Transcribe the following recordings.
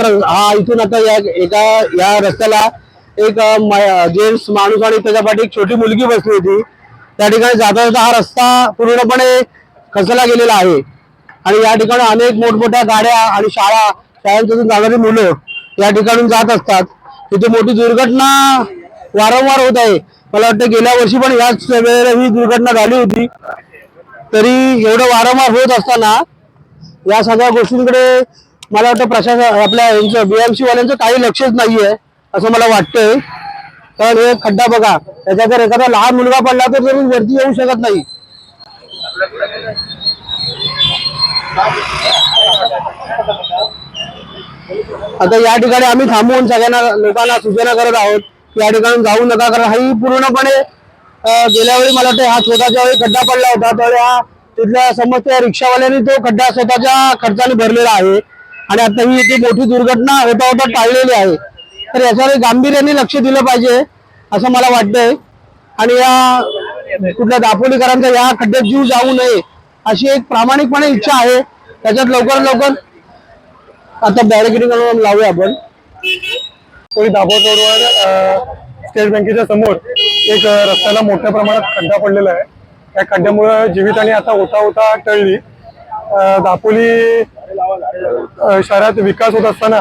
र- हा इथून आता या एका या रस्त्याला एक जेंट्स माणूस आणि त्याच्या पाठी एक छोटी मुलगी बसली होती. त्या ठिकाणी जाता जाता हा रस्ता पूर्णपणे खचला गेलेला आहे. आणि या ठिकाणी अनेक मोठमोठ्या गाड्या आणि शाळा शाळांतून जाणारी मुलं या ठिकाणून जात असतात. तिथे मोठी दुर्घटना वारंवार होत आहे. मला वाटतं गेल्या वर्षी पण याच वेळेला ही दुर्घटना झाली होती. तरी एवढं वारंवार होत असताना या सगळ्या गोष्टींकडे मला वाटतं प्रशासन आपल्या यांचं बीएमसी वाल्यांचं काही लक्षच नाहीये असं मला वाटतंय. कारण हे खड्डा बघा त्याच्या जर एखादा लहान मुलगा पडला तर तरी वरती येऊ शकत नाही. आता या ठिकाणी आम्ही थांबवून सगळ्यांना लोकांना सूचना करत आहोत या ठिकाणी जाऊ नका कारण हाही पूर्णपणे गेल्या वेळी मला वाटतं हा स्वतःच्या वेळी खड्डा पडला होता. तर हा तिथल्या समस्त रिक्षावाल्यांनी तो खड्डा स्वतःच्या खर्चाने भरलेला आहे. आणि आता ही एक मोठी दुर्घटना होता होता टाळलेली आहे. तर याच्यावर गांभीर्याने लक्ष दिलं पाहिजे असं मला वाटतंय. आणि या कुठल्या दापोलीकरांचा या खड्ड्यात जीव जाऊ नये अशी एक प्रामाणिकपणे इच्छा आहे. त्याच्यात लवकर लवकर आता बॅरिकेडिंग लावूया आपण. कोणी दाभोळ रोडवर स्टेट बँकेच्या समोर एक रस्त्याला मोठ्या प्रमाणात खड्डा पडलेला आहे. त्या खड्ड्यामुळे जीवितहानी आता होता होता टळली. दापोली शहरात विकास होत असताना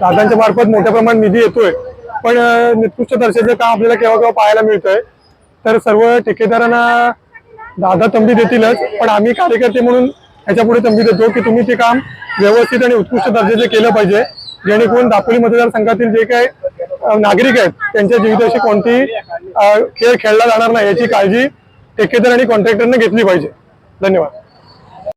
दादांच्या मार्फत मोठ्या प्रमाणात निधी येतोय. पण निकृष्ट दर्जाचं काम आपल्याला केव्हा केव्हा पाहायला मिळतंय. तर सर्व ठेकेदारांना दादा तंबी देतीलच पण आम्ही कार्यकर्ते म्हणून याच्यापुढे तंबी देतो की तुम्ही ते काम व्यवस्थित आणि उत्कृष्ट दर्जाचे केलं पाहिजे. जेणेकरून दापोली मतदारसंघातील जे काही नागरिक आहेत त्यांच्या जीविताशी कोणती खेळ खेळला जाणार नाही याची काळजी ठेकेदार आणि कॉन्ट्रॅक्टरने घेतली पाहिजे. धन्यवाद.